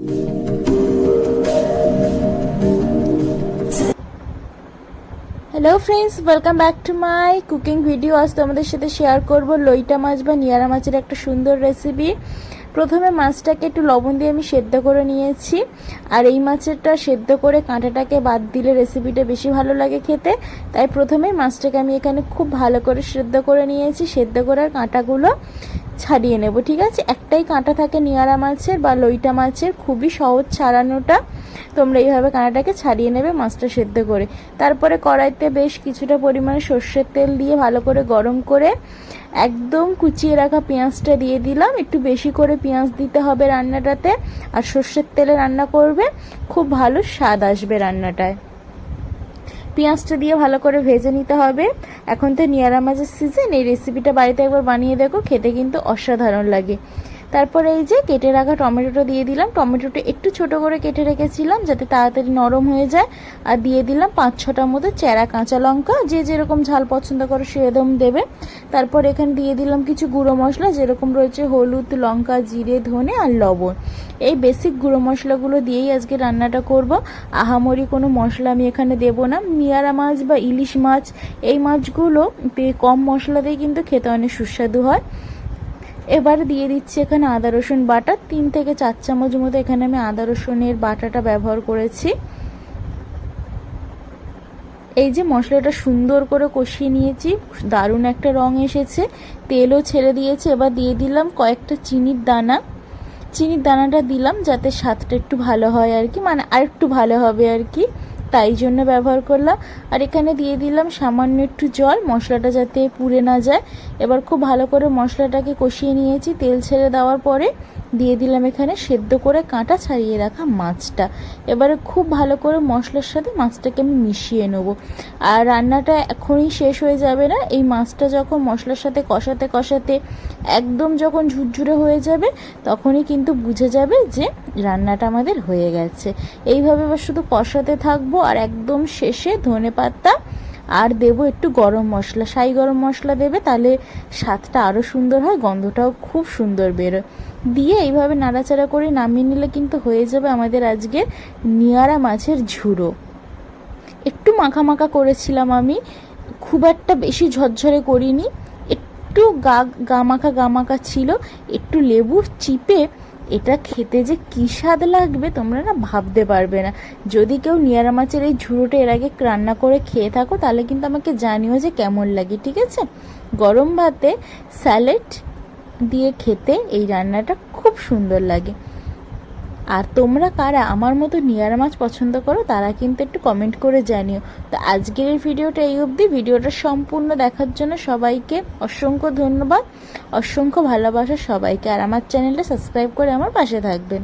Hello friends welcome back to my cooking video আজ তোমাদের সাথে শেয়ার করব লইটা মাছ বা নিয়ারা মাছের একটা সুন্দর রেসিপি প্রথমে মাছটাকে একটু লবণ দিয়ে আমি সেদ্ধ করে নিয়েছি। আর এই মাছেরটা সেদ্ধ করে কাঁটাটাকে বাদ দিলে রেসিপিটা বেশি ভালো লাগে খেতে। তাই প্রথমে মাছটাকে আমি এখানে খুব ভালো করে সেদ্ধ করে নিয়েছি। সেদ্ধ করার কাঁটাগুলো ছাড়িয়ে নেব, ঠিক আছে? একটাই কাঁটা থাকে নিয়ারা মাছের বা লইটা মাছের, খুবই সহজ ছাড়ানোটা। তোমরা এইভাবে কাঁটাটাকে ছাড়িয়ে নেবে মাছটা সেদ্ধ করে। তারপরে কড়াইতে বেশ কিছুটা পরিমাণে সর্ষের তেল দিয়ে ভালো করে গরম করে একদম কুচিয়ে রাখা পেঁয়াজটা দিয়ে দিলাম। একটু বেশি করে পেঁয়াজ দিতে হবে রান্নাটাতে। আর সর্ষের তেলে রান্না করবে, খুব ভালো স্বাদ আসবে রান্নাটায়। পেঁয়াজটা দিয়ে ভালো করে ভেজে নিতে হবে। এখন তো নিয়ারা মাছের সিজন এই রেসিপিটা বাড়িতে একবার বানিয়ে দেখো, খেতে কিন্তু অসাধারণ লাগে। তারপরে এই যে কেটে রাখা টমেটোটা দিয়ে দিলাম। টমেটোটা একটু ছোট করে কেটে রেখেছিলাম যাতে তাড়াতাড়ি নরম হয়ে যায়। আর দিয়ে দিলাম পাঁচ ছটার মতো চেরা কাঁচা লঙ্কা। যে যেরকম ঝাল পছন্দ করে সেরকম দেবে। তারপর এখানে দিয়ে দিলাম কিছু গুঁড়ো মশলা, যেরকম রয়েছে হলুদ, লঙ্কা, জিরে, ধনে আর লবণ। এই বেসিক গুঁড়ো মশলাগুলো দিয়েই আজকে রান্নাটা করব। আহামরি কোনো মশলা আমি এখানে দেব না। মিয়ারা মাছ বা ইলিশ মাছ, এই মাছগুলো কম মশলা দিয়ে কিন্তু খেতে অনেক সুস্বাদু হয়। এবার দিয়ে দিচ্ছি এখানে আদা, রসুন বাটা। তিন থেকে চার চামচ মতো এখানে আমি আদা, রসুনের বাটাটা ব্যবহার করেছি। এই যে মশলাটা সুন্দর করে কষিয়ে নিয়েছি, দারুণ একটা রং এসেছে। তেলও ছেড়ে দিয়েছে, এবার দিয়ে দিলাম কয়েকটা চিনির দানা। চিনির দানাটা দিলাম যাতে স্বাদটা একটু ভালো হয় আর কি মানে আর একটু ভালো হবে আর কি। তাই জন্য ব্যবহার করলাম। আর এখানে দিয়ে দিলাম সামান্য একটু জল, মশলাটা যাতে পুড়ে না যায়। এবার খুব ভালো করে মশলাটাকে কষিয়ে নিয়েছি, তেল ছেড়ে দেওয়ার পরে দিয়ে দিলাম এখানে সেদ্ধ করে কাঁটা ছাড়িয়ে রাখা মাছটা। এবারে খুব ভালো করে মশলার সাথে মাছটাকে আমি মিশিয়ে নেব। আর রান্নাটা এখনই শেষ হয়ে যাবে না। এই মাছটা যখন মশলার সাথে কষাতে কষাতে একদম যখন ঝুরঝুরে হয়ে যাবে, তখনই কিন্তু বুঝে যাবে যে রান্নাটা আমাদের হয়ে গেছে। এইভাবে এবার শুধু কষাতে থাকব আর একদম শেষে ধনে পাতা আর দেবো একটু গরম মশলা। সাই গরম মশলা দেবে, তাহলে স্বাদটা আরও সুন্দর হয়, গন্ধটাও খুব সুন্দর বেরোয় দিয়ে এইভাবে নাড়াচাড়া করে নামিয়ে নিলে কিন্তু হয়ে যাবে আমাদের আজকের নিয়ারা মাছের ঝুড়ো একটু মাখা মাখা করেছিলাম আমি, খুব একটা বেশি ঝরঝরে করিনি। একটু গা গামাখা গামাখা ছিল, একটু লেবু চিপে এটা খেতে যে কী স্বাদ লাগবে তোমরা না ভাবতে পারবে না। যদি কেউ নিয়ারা মাছের এই ঝুড়োটা এর আগে রান্না করে খেয়ে থাকো, তাহলে কিন্তু আমাকে জানিও যে কেমন লাগে, ঠিক আছে? গরম ভাতে স্যালেড দিয়ে খেতে এই রান্নাটা খুব সুন্দর লাগে। আর তোমরা কারা আমার মতো নিয়ার মাছ পছন্দ করো, তারা কিন্তু একটু কমেন্ট করে জানিও। তো আজকের এই ভিডিওটা এই অবধি। ভিডিওটা সম্পূর্ণ দেখার জন্য সবাইকে অসংখ্য ধন্যবাদ, অসংখ্য ভালোবাসা সবাইকে। আর আমার চ্যানেলটা সাবস্ক্রাইব করে আমার পাশে থাকবেন।